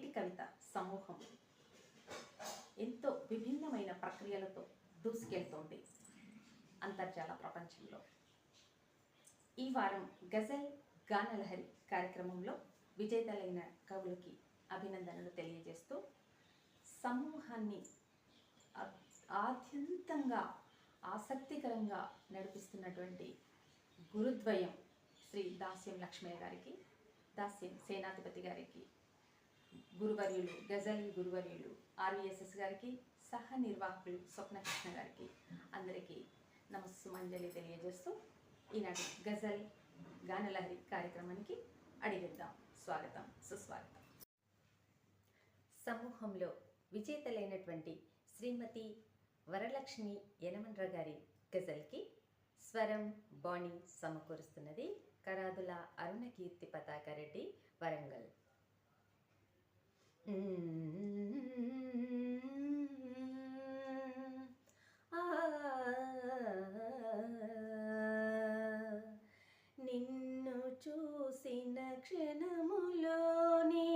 నేటి కవిత సమూహం. ఎంతో విభిన్నమైన ప్రక్రియలతో దూసుకెళ్తోంది అంతర్జాల ప్రపంచంలో. ఈ వారం గజల్ గానలహరి కార్యక్రమంలో విజేతలైన కవులకి అభినందనలు తెలియజేస్తూ సమూహాన్ని ఆద్యంతంగా ఆసక్తికరంగా నడిపిస్తున్నటువంటి గురుద్వయం శ్రీ దాస్యం లక్ష్మయ్య గారికి దాస్యం సేనాధిపతి గారికి గురువర్యులు గజల్ గురువర్యులు ఆర్వీఎస్ఎస్ గారికి సహ నిర్వాహకులు స్వప్నకృష్ణ గారికి అందరికీ నమస్సుమంజలి తెలియజేస్తూ ఈనాటి గజల్ గానలహరి కార్యక్రమానికి అడిగిద్దాం. స్వాగతం సుస్వాగతం. సమూహంలో విజేతలైనటువంటి శ్రీమతి వరలక్ష్మి యనమండ్ర గారి గజల్కి స్వరం బాణి సమకూరుస్తున్నది కరాదుల అరుణకీర్తి పతాకారెడ్డి వరంగల్. నిన్ను చూసిన క్షణములోనే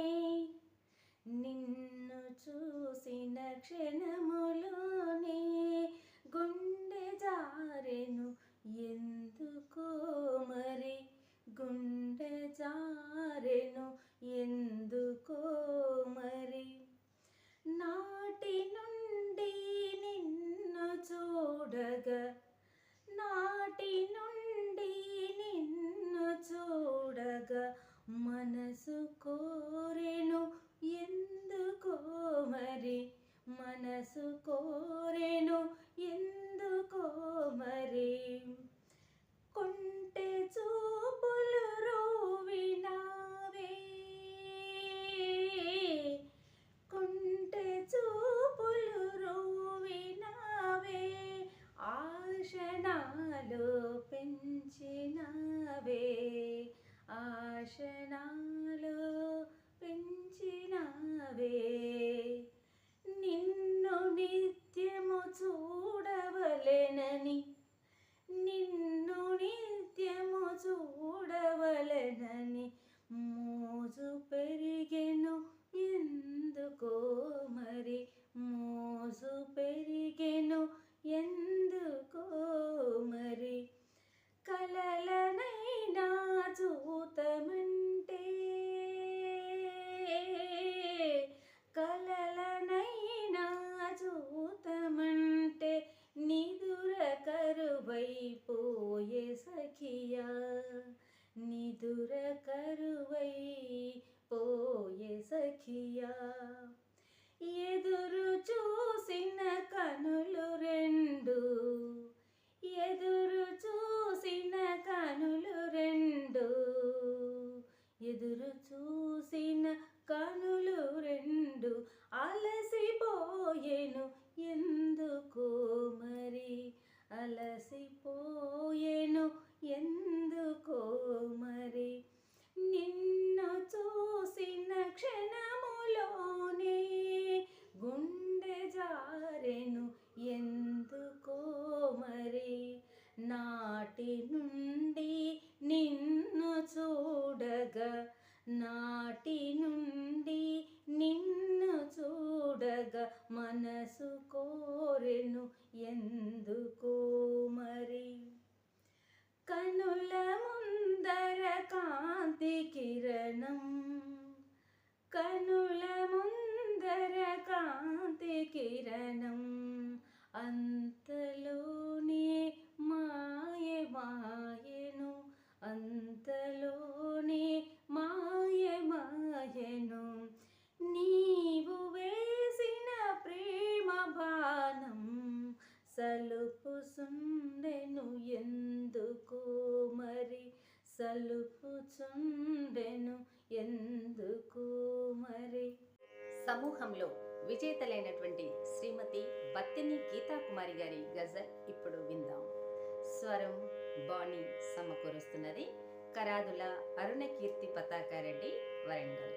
నిన్ను చూసిన క్షణము మనసు కోరెను సమూహంలో విజేతలైనటువంటి శ్రీమతి బత్తిని గీతాకుమారి గారి గజల్ ఇప్పుడు విందాం. స్వరం బాణి సమకూరుస్తున్నది. కరాదుల అరుణకీర్తి పతాకారెడ్డి వరంగల్.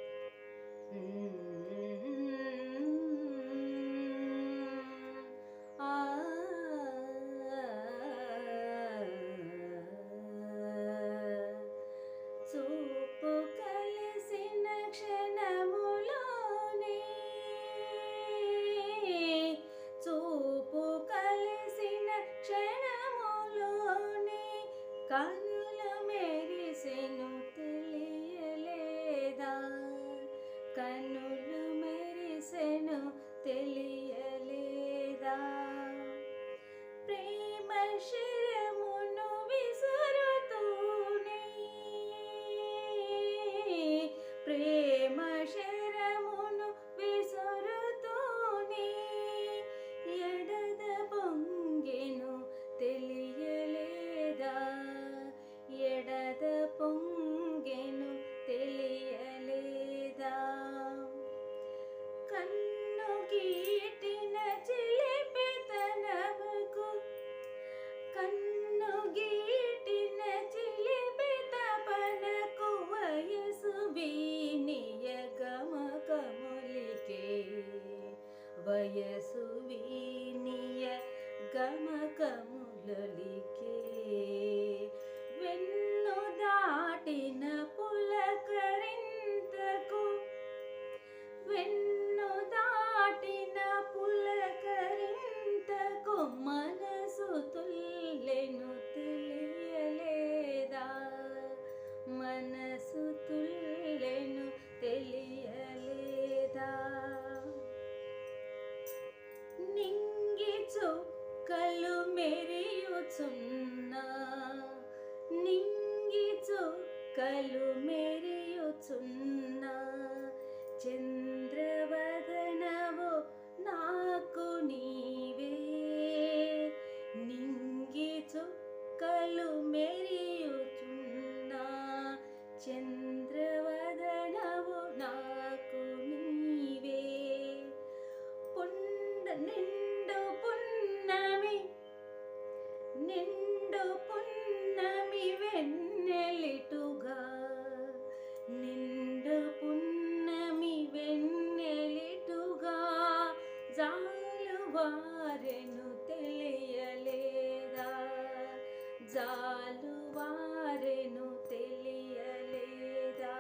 జాలువారెను తెలియలేదా?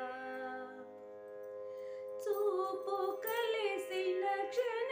చూపు కలిసి క్షణ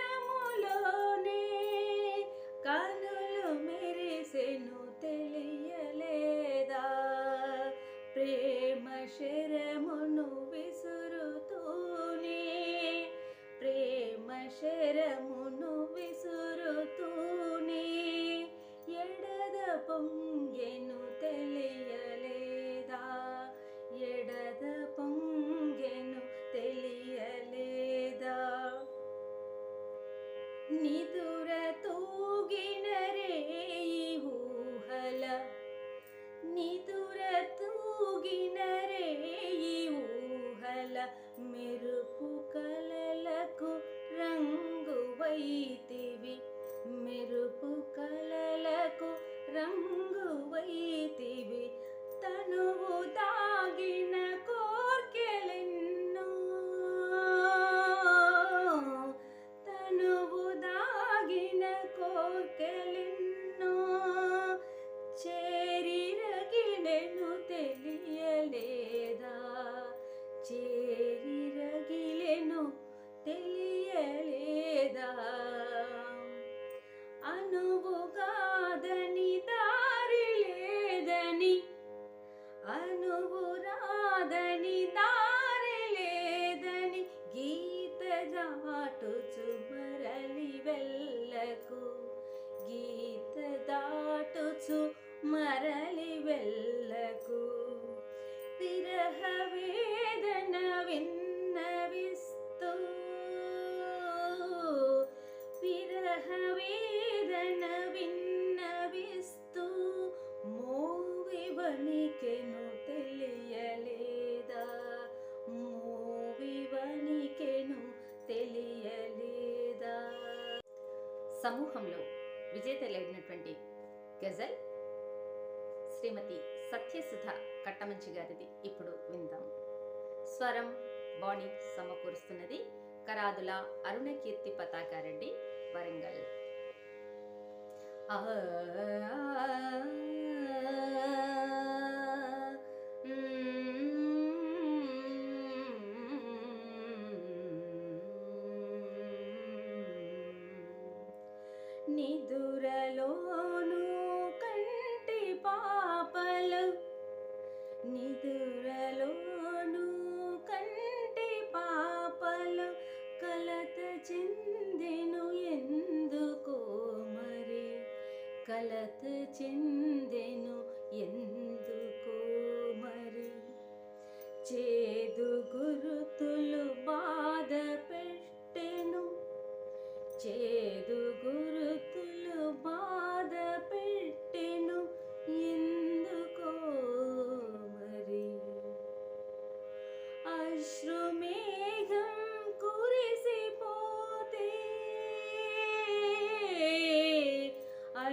సమకూరుస్తున్నది కరాదుల అరుణకీర్తి పతాకారెడ్డి వరంగల్.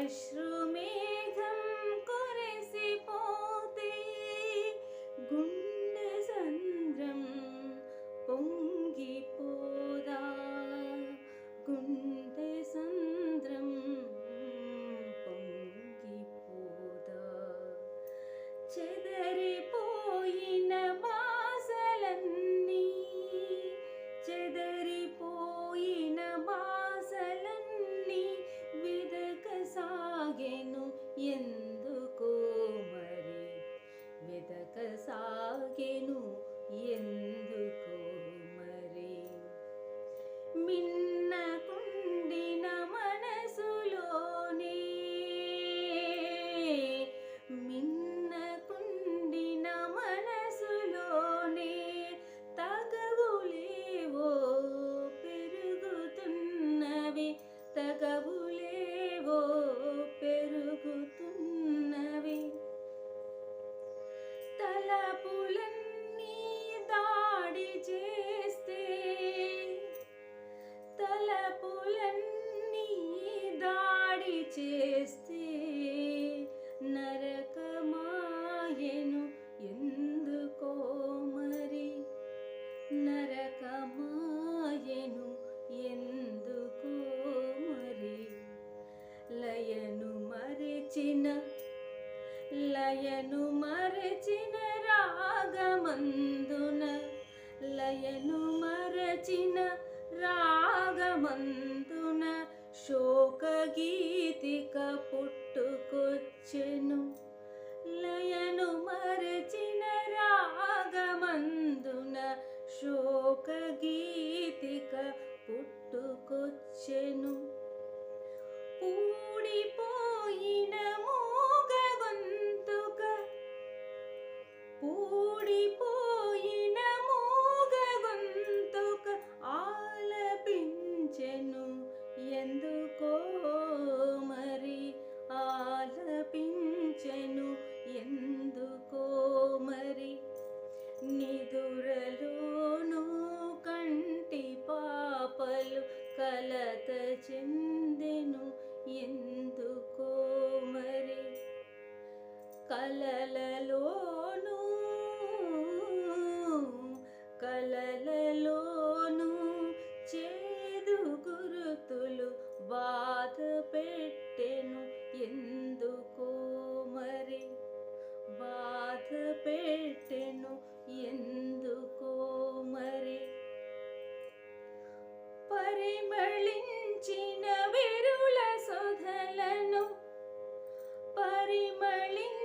paylaşırım. ఒక గీతిక పుట్టుకొచ్చెను. లయను మరచిన రాగమందున శోక గీతిక పుట్టుకొచ్చెను. పూడిపోయినము వలలోను చేదు గురుతులు బాధ పెట్టెను. ఎందుకో మరి? బాధ పెట్టెను. ఎందుకో మరి? పరిమళించిన విరుల సొధలను పరిమళించిన